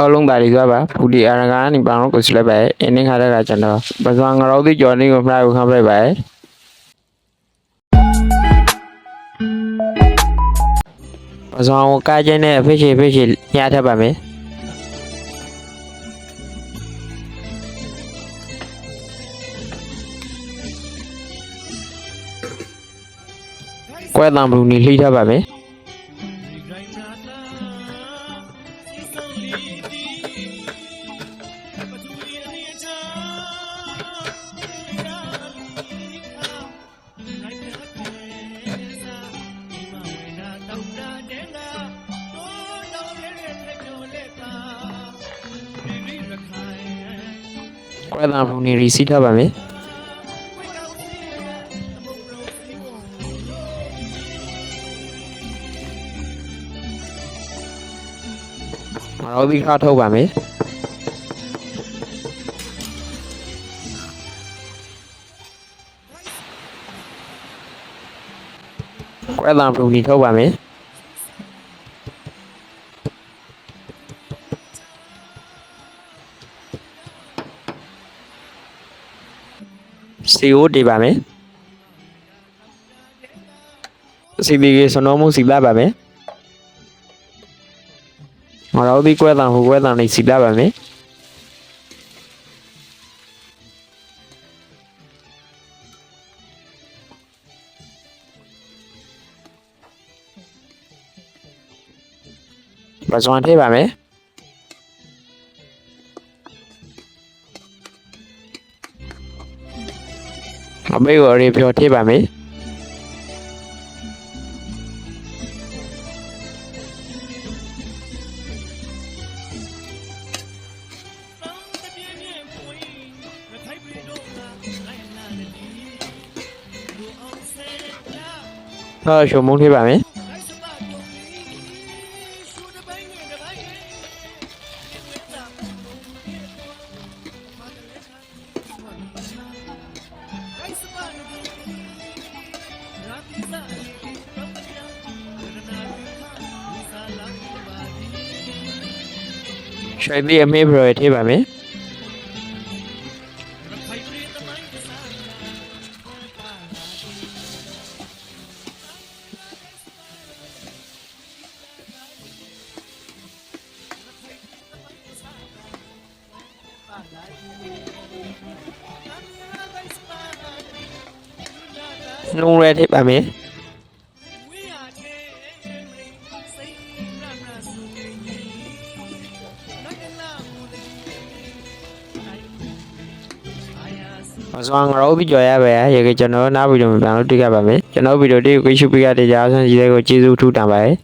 အားလုံးပါရီသွားပါဖူဒီအရကာနိပန်ကိုစလက်ပဲအင်းနေခါတဲ့ကကျွန်တော်ပဇွန်ငရောတိကျော်နေကိုဖလိုက်ကိုခန့်ပြပါပဇွန်ကိုကားချင်းနဲ့အဖေရှိဖေရှိညှထပ်ပါမယ်ကွဲတံဘလူနီလှိထပ်ပါမယ် ကွဲတံဘလူနီရီစီထပ်ပါမယ်ငရောတိခါထုတ်ပါမယ်ကွဲတံဘလူနီထုတ်ပါမယ် စီအိုတေးပါမယ်စီဒီကေစနောမှုစီလာပါမယ်ငရောတိကွဲတံဟိုကွဲတံလေးစီလာပါမယ်ပဇွန်ထည့်ပါမယ် အမေကိုရေပြောထည့်ပါမယ်ဟောရှုံမုန်းထည့်ပါမယ် ရွှေတိအမေဘရထည့်ပါမယ်နှုံးရဲထည့်ပါမယ် အစောငရောပြီးကြော်ရပဲရေကကျွန်တော်နားဗီဒီယိုမှာပြန်လို့တွေ့ကြပါမယ်ကျွန်တော်ဗီဒီယိုလေးကိုကြည့်ရှုပေးကြတဲ့ကြားဆန်းကြီးတွေကိုကျေးဇူးထူးတင်ပါတယ်